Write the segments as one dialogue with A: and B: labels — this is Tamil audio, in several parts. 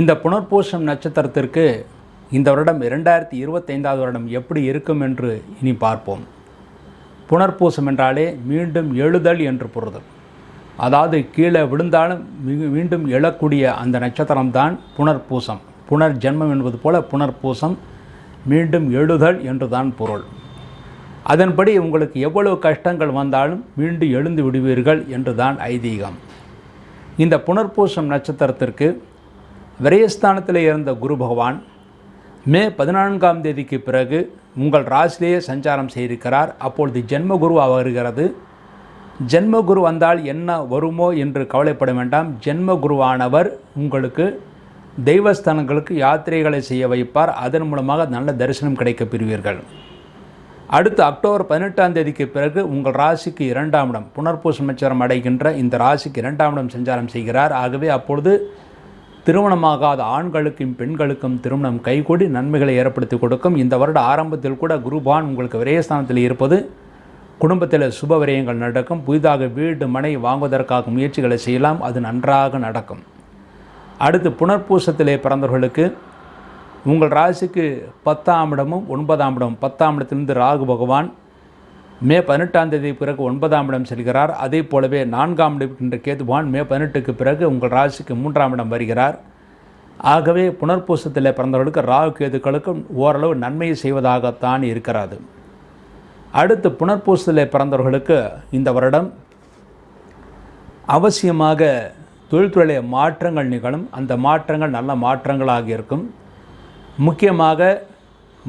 A: இந்த புனர்பூசம் நட்சத்திரத்திற்கு இந்த வருடம் இரண்டாயிரத்தி இருபத்தைந்தாவது வருடம் எப்படி இருக்கும் என்று இனி பார்ப்போம். புனர்பூசம் என்றாலே மீண்டும் எழுதல் என்று பொருதல் அதாவது கீழே விழுந்தாலும் மீண்டும் எழக்கூடிய அந்த நட்சத்திரம்தான் புனர்பூசம். புனர் ஜென்மம் என்பது போல புனர்பூசம் மீண்டும் எழுதல் என்றுதான் பொருள். அதன்படி உங்களுக்கு எவ்வளவு கஷ்டங்கள் வந்தாலும் மீண்டும் எழுந்து விடுவீர்கள் என்றுதான் ஐதீகம். இந்த புனர்பூசம் நட்சத்திரத்திற்கு விரயஸ்தானத்தில் இருந்த குரு பகவான் மே பதினான்காம் தேதிக்கு பிறகு உங்கள் ராசிலேயே சஞ்சாரம் செய்திருக்கிறார். அப்பொழுது ஜென்மகுரு வருகிறது ஜென்மகுரு வந்தால் என்ன வருமோ என்று கவலைப்பட வேண்டாம். ஜென்மகுருவானவர் உங்களுக்கு தெய்வஸ்தானங்களுக்கு யாத்திரைகளை செய்ய வைப்பார். அதன் மூலமாக நல்ல தரிசனம் கிடைக்கப் பெறுவீர்கள். அடுத்து அக்டோபர் பதினெட்டாம் தேதிக்கு பிறகு உங்கள் ராசிக்கு இரண்டாம் இடம். புனர்பூசம் நட்சத்திரம் அடைகின்ற இந்த ராசிக்கு இரண்டாம் இடம் சஞ்சாரம் செய்கிறார். ஆகவே அப்பொழுது திருமணமாகாத ஆண்களுக்கும் பெண்களுக்கும் திருமணம் கைகூடி நன்மைகளை ஏற்படுத்தி கொடுக்கும். இந்த வருட ஆரம்பத்தில் கூட குருபான் உங்களுக்கு விரயஸ்தானத்தில் இருப்பது குடும்பத்தில் சுப விரயங்கள் நடக்கும். புதிதாக வீடு மனை வாங்குவதற்காக முயற்சிகளை செய்யலாம். அது நன்றாக நடக்கும். அடுத்து புனர்பூசத்திலே பிறந்தவர்களுக்கு உங்கள் ராசிக்கு பத்தாம் இடமும் ஒன்பதாம் இடம் பத்தாம் இடத்திலிருந்து ராகு பகவான் மே பதினெட்டாம் தேதி பிறகு ஒன்பதாம் இடம் செல்கிறார். அதே போலவே நான்காம் இடம் இருக்கின்ற கேதுவான் மே பதினெட்டுக்கு பிறகு உங்கள் ராசிக்கு மூன்றாம் இடம் வருகிறார். ஆகவே புனர்பூசத்தில் பிறந்தவர்களுக்கு ராகு கேதுக்களுக்கும் ஓரளவு நன்மையை செய்வதாகத்தான் இருக்கிறது. அடுத்து புனர்பூசத்தில் பிறந்தவர்களுக்கு இந்த வருடம் அவசியமாக தொழில்துறையிலே மாற்றங்கள் நிகழும். அந்த மாற்றங்கள் நல்ல மாற்றங்களாக இருக்கும். முக்கியமாக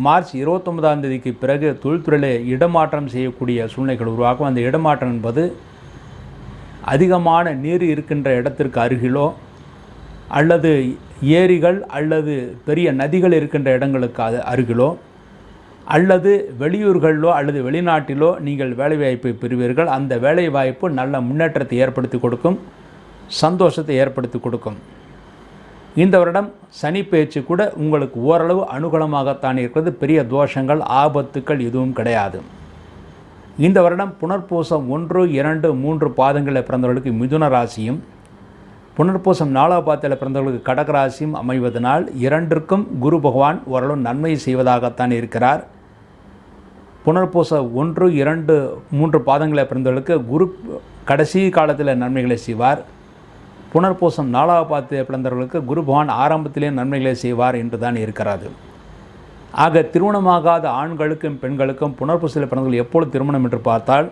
A: மார்ச் இருபத்தொன்பதாம் தேதிக்கு பிறகு தொழில்துறையில் இடமாற்றம் செய்யக்கூடிய சூழ்நிலைகள் உருவாக்கும் அந்த இடமாற்றம் என்பது அதிகமான நீர் இருக்கின்ற இடத்திற்கு அருகிலோ அல்லது ஏரிகள் அல்லது பெரிய நதிகள் இருக்கின்ற இடங்களுக்கு அது அருகிலோ அல்லது வெளியூர்களிலோ அல்லது வெளிநாட்டிலோ நீங்கள் வேலைவாய்ப்பை பெறுவீர்கள். அந்த வேலைவாய்ப்பு நல்ல முன்னேற்றத்தை ஏற்படுத்தி கொடுக்கும் சந்தோஷத்தை ஏற்படுத்தி கொடுக்கும். இந்த வருடம் சனி பேச்சு கூட உங்களுக்கு ஓரளவு அனுகூலமாகத்தான் இருக்கிறது. பெரிய தோஷங்கள் ஆபத்துக்கள் எதுவும் கிடையாது. இந்த வருடம் புனர்பூசம் ஒன்று இரண்டு மூன்று பாதங்களில் பிறந்தவர்களுக்கு மிதுன ராசியும் புனர்பூசம் நாலாம் பாதத்தில் பிறந்தவர்களுக்கு கடகராசியும் அமைவதனால் இரண்டிற்கும் குரு பகவான் ஓரளவு நன்மை செய்வதாகத்தான் இருக்கிறார். புனர்பூச ஒன்று இரண்டு மூன்று பாதங்களை பிறந்தவர்களுக்கு குரு கடைசி காலத்தில் நன்மைகளை செய்வார். புனர்பூசம் நாலாவது பார்த்து பிறந்தவர்களுக்கு குரு பகவான் ஆரம்பத்திலே நன்மைகளை செய்வார் என்று தான் இருக்கிறது ஆக திருமணமாகாத ஆண்களுக்கும் பெண்களுக்கும் புனர்பூசத்தில் பிறந்தவர்கள் எப்பொழுது திருமணம் என்று பார்த்தால்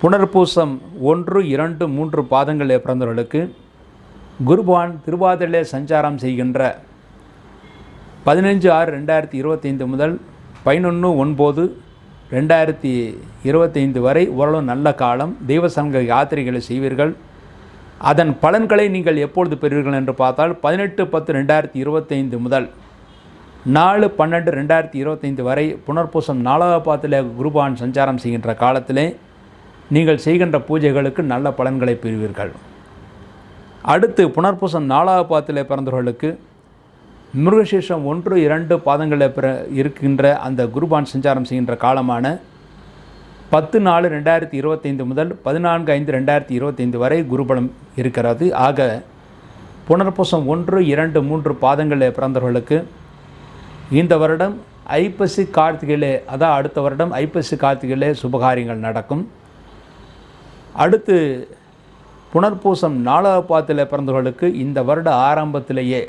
A: புனர்பூசம் ஒன்று இரண்டு மூன்று பாதங்களில் பிறந்தவர்களுக்கு குருபான் திருவாதிரிலே சஞ்சாரம் செய்கின்ற பதினஞ்சு ஆறு ரெண்டாயிரத்தி இருபத்தைந்து முதல் பதினொன்று ஒன்பது ரெண்டாயிரத்தி இருபத்தைந்து வரை ஓரளவு நல்ல காலம் தெய்வசங்க யாத்திரைகளை செய்வீர்கள். அதன் பலன்களை நீங்கள் எப்பொழுது பெறுவீர்கள் என்று பார்த்தால் பதினெட்டு பத்து ரெண்டாயிரத்தி இருபத்தைந்து முதல் நாலு பன்னெண்டு ரெண்டாயிரத்தி இருபத்தைந்து வரை புனர்பூசம் நாலாவது பாதத்தில் குருபான் சஞ்சாரம் செய்கின்ற காலத்திலே நீங்கள் செய்கின்ற பூஜைகளுக்கு நல்ல பலன்களை பெறுவீர்கள். அடுத்து புனர்பூசம் நாலாவது பாதத்தில் பிறந்தவர்களுக்கு மிருகசீஷம் ஒன்று இரண்டு பாதங்களில் பிற இருக்கின்ற அந்த குருபான் சஞ்சாரம் செய்கின்ற காலமான பத்து நாலு ரெண்டாயிரத்தி இருபத்தைந்து முதல் பதினான்கு ஐந்து ரெண்டாயிரத்தி இருபத்தைந்து வரை குருபலம் இருக்கிறது. ஆக புனர்பூசம் ஒன்று இரண்டு மூன்று பாதங்களில் பிறந்தவர்களுக்கு இந்த வருடம் ஐப்பசி கார்த்திகையிலே அதான் அடுத்த வருடம் ஐப்பசி கார்த்திகையிலே சுபகாரியங்கள் நடக்கும். அடுத்து புனர்பூசம் நாலாவது பாதத்தில் பிறந்தவர்களுக்கு இந்த வருட ஆரம்பத்திலேயே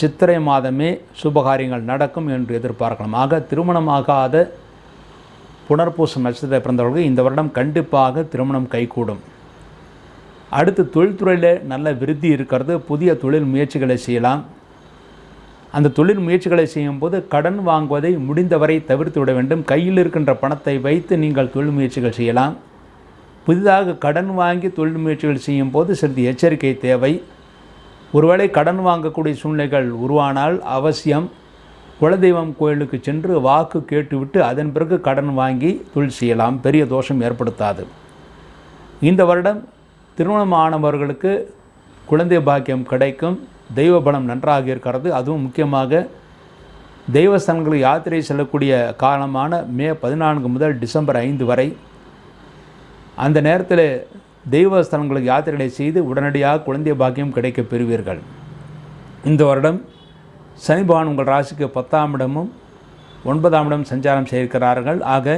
A: சித்திரை மாதமே சுபகாரியங்கள் நடக்கும் என்று எதிர்பார்க்கலாம். ஆக திருமணமாகாத புனர்பூசம் நட்சத்திர பிறந்தவர்களுக்கு இந்த வருடம் கண்டிப்பாக திருமணம் கைகூடும். அடுத்து தொழில்துறையில் நல்ல விருத்தி இருக்கிறது புதிய தொழில் முயற்சிகளை செய்யலாம். அந்த தொழில் முயற்சிகளை செய்யும்போது கடன் வாங்குவதை முடிந்தவரை தவிர்த்து விட வேண்டும். கையில் இருக்கின்ற பணத்தை வைத்து நீங்கள் தொழில் முயற்சிகள் செய்யலாம். புதிதாக கடன் வாங்கி தொழில் முயற்சிகள் செய்யும்போது சிறிது எச்சரிக்கை தேவை. ஒருவேளை கடன் வாங்கக்கூடிய சூழ்நிலைகள் உருவானால் அவசியம். குலதெய்வம் கோயிலுக்கு சென்று வாக்கு கேட்டுவிட்டு அதன் பிறகு கடன் வாங்கி தொழில் செய்யலாம். பெரிய தோஷம் ஏற்படுத்தாது. இந்த வருடம் திருமணம் ஆனவர்களுக்கு குழந்தை பாக்கியம் கிடைக்கும். தெய்வ பலம் நன்றாக இருக்கிறது. அதுவும் முக்கியமாக தெய்வஸ்தலங்களுக்கு யாத்திரை செல்லக்கூடிய காலமான மே பதினான்கு முதல் டிசம்பர் ஐந்து வரை அந்த நேரத்தில் தெய்வஸ்தலங்களுக்கு யாத்திரைகளை செய்து உடனடியாக குழந்தை பாக்கியம் கிடைக்கப் பெறுவீர்கள். இந்த வருடம் சனி பகவான் உங்கள் ராசிக்கு பத்தாம் இடமும் ஒன்பதாம் இடம் சஞ்சாரம் செய்திருக்கிறார்கள். ஆக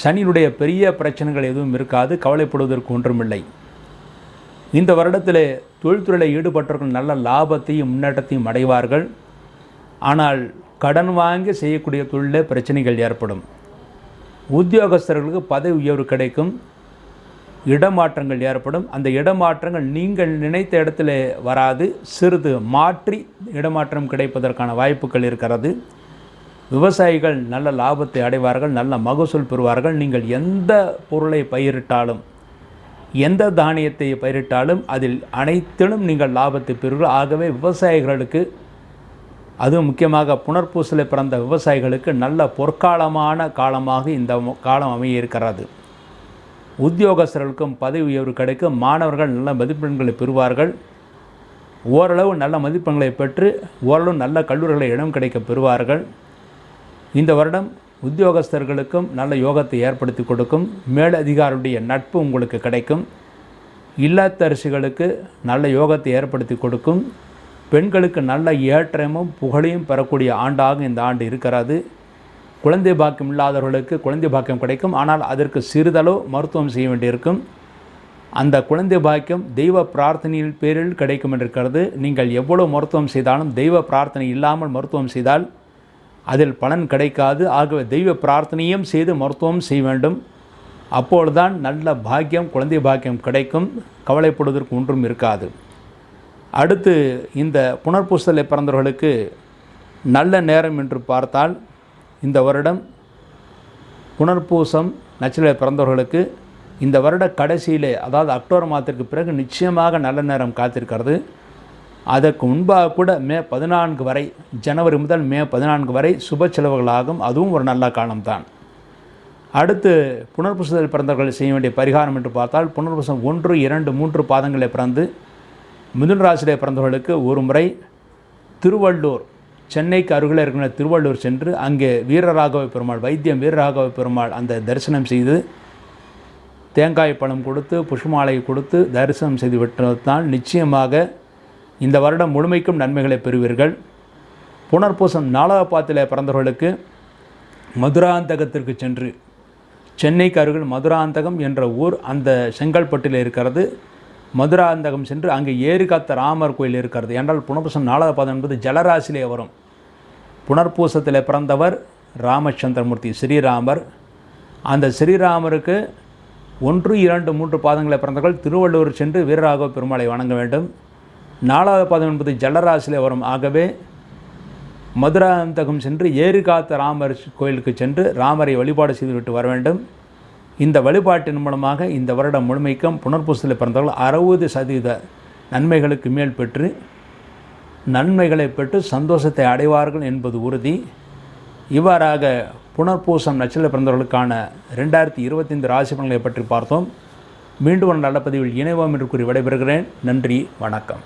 A: சனியினுடைய பெரிய பிரச்சனைகள் எதுவும் இருக்காது கவலைப்படுவதற்கு ஒன்றுமில்லை. இந்த வருடத்தில் தொழில்துறையில் ஈடுபட்டவர்கள் நல்ல லாபத்தையும் முன்னேற்றத்தையும் அடைவார்கள். ஆனால் கடன் வாங்கி செய்யக்கூடிய தொழிலில் பிரச்சனைகள் ஏற்படும். உத்தியோகஸ்தர்களுக்கு பதவி உயர்வு கிடைக்கும். இடமாற்றங்கள் ஏற்படும். அந்த இடமாற்றங்கள் நீங்கள் நினைத்த இடத்துல வராது. சிறிது மாற்றி இடமாற்றம் கிடைப்பதற்கான வாய்ப்புகள் இருக்கிறது. விவசாயிகள் நல்ல லாபத்தை அடைவார்கள் நல்ல மகசூல் பெறுவார்கள். நீங்கள் எந்த பொருளை பயிரிட்டாலும் எந்த தானியத்தை பயிரிட்டாலும் அதில் அனைத்திலும் நீங்கள் லாபத்தை பெறுவீர்கள். ஆகவே விவசாயிகளுக்கு அதுவும் முக்கியமாக புனர்பூசலை பிறந்த விவசாயிகளுக்கு நல்ல பொற்காலமான காலமாக இந்த காலம் அமைய இருக்கிறது. உத்தியோகஸ்தர்களுக்கும் பதவி உயர்வு கிடைக்கும் மாணவர்கள் நல்ல மதிப்பெண்களை பெறுவார்கள். ஓரளவு நல்ல மதிப்பெண்களை பெற்று ஓரளவு நல்ல கல்லூரிகளை இடம் கிடைக்க பெறுவார்கள். இந்த வருடம் உத்தியோகஸ்தர்களுக்கும் நல்ல யோகத்தை ஏற்படுத்தி கொடுக்கும். மேலதிகாரியுடைய நட்பு உங்களுக்கு கிடைக்கும். இல்லத்தரசிகளுக்கு நல்ல யோகத்தை ஏற்படுத்தி கொடுக்கும். பெண்களுக்கு நல்ல ஏற்றமும் புகழையும் பெறக்கூடிய ஆண்டாக இந்த ஆண்டு இருக்கிறது. குழந்தை பாக்கியம் இல்லாதவர்களுக்கு குழந்தை பாக்கியம் கிடைக்கும். ஆனால் அதற்கு சிறிதளவு மருத்துவம் செய்ய வேண்டியிருக்கும். அந்த குழந்தை பாக்கியம் தெய்வ பிரார்த்தனையின் பேரில் கிடைக்கும் என்றிருக்கிறது. நீங்கள் எவ்வளோ மருத்துவம் செய்தாலும் தெய்வ பிரார்த்தனை இல்லாமல் மருத்துவம் செய்தால் அதில் பலன் கிடைக்காது. ஆகவே தெய்வ பிரார்த்தனையும் செய்து மருத்துவம் செய்ய வேண்டும். அப்பொழுதுதான் நல்ல பாக்கியம் குழந்தை பாக்கியம் கிடைக்கும். கவலைப்படுவதற்கு ஒன்றும் இருக்காது. அடுத்து இந்த புனர்பூசலை பிறந்தவர்களுக்கு நல்ல நேரம் என்று பார்த்தால் இந்த வருடம் புனர்பூசம் நச்சிலை பிறந்தவர்களுக்கு இந்த வருட கடைசியிலே அதாவது அக்டோபர் மாதத்திற்கு பிறகு நிச்சயமாக நல்ல நேரம் காத்திருக்கிறது. அதற்கு முன்பாக கூட மே பதினான்கு வரை ஜனவரி முதல் மே பதினான்கு வரை சுப செலவுகளாகும். அதுவும் ஒரு நல்ல காலம்தான். அடுத்து புனர்பூசத்தில் பிறந்தவர்கள் செய்ய வேண்டிய பரிகாரம் என்று பார்த்தால் புனர்பூசம் ஒன்று இரண்டு மூன்று பாதங்களை பிறந்து மிதுன் ராசியிலே பிறந்தவர்களுக்கு ஒரு முறை திருவள்ளூர் சென்னைக்கு அருகில் இருக்கிற திருவள்ளூர் சென்று அங்கே வீரராகவ பெருமாள் வைத்தியம் வீரராகவ பெருமாள் அந்த தரிசனம் செய்து தேங்காய் பழம் கொடுத்து புஷ்மாலை கொடுத்து தரிசனம் செய்து விட்டதால் நிச்சயமாக இந்த வருடம் முழுமைக்கும் நன்மைகளை பெறுவீர்கள். புனர்பூசம் நாலாவது பாத்தில் பிறந்தவர்களுக்கு மதுராந்தகத்திற்கு சென்று சென்னைக்கு அருகில் மதுராந்தகம் என்ற ஊர் அந்த செங்கல்பட்டில் இருக்கிறது. மதுராந்தகம் சென்று அங்கே ஏரிகாத்த ராமர் கோயில் இருக்கிறது. என்றால் புனர்பூசம் நாலாவது பாதம் என்பது ஜலராசிலே வரும். புனர்பூசத்தில் பிறந்தவர் ராமச்சந்திரமூர்த்தி ஸ்ரீராமர். அந்த ஸ்ரீராமருக்கு ஒன்று இரண்டு மூன்று பாதங்களை பிறந்தவர்கள் திருவள்ளூர் சென்று வீரராகவ பெருமாளை வணங்க வேண்டும். நாலாவது பாதம் என்பது ஜலராசிலே வரும். ஆகவே மதுராந்தகம் சென்று ஏறுகாத்த ராமர் கோயிலுக்கு சென்று ராமரை வழிபாடு செய்துவிட்டு வர வேண்டும். இந்த வழிபாட்டின் மூலமாக இந்த வருடம் முழுமைக்கும் புனர்பூசத்தில் பிறந்தவர்கள் அறுபது சதவீத நன்மைகளுக்கு மேல் பெற்று நன்மைகளை பெற்று சந்தோஷத்தை அடைவார்கள் என்பது உறுதி. இவ்வாறாக புனர்பூசம் நட்சத்திர பிறந்தவர்களுக்கான ரெண்டாயிரத்தி இருபத்தைந்து ராசி பலன்களை பற்றி பார்த்தோம். மீண்டும் ஒரு நல்ல பதிவில் இணைவோம் என்று கூறி விடைபெறுகிறேன். நன்றி வணக்கம்.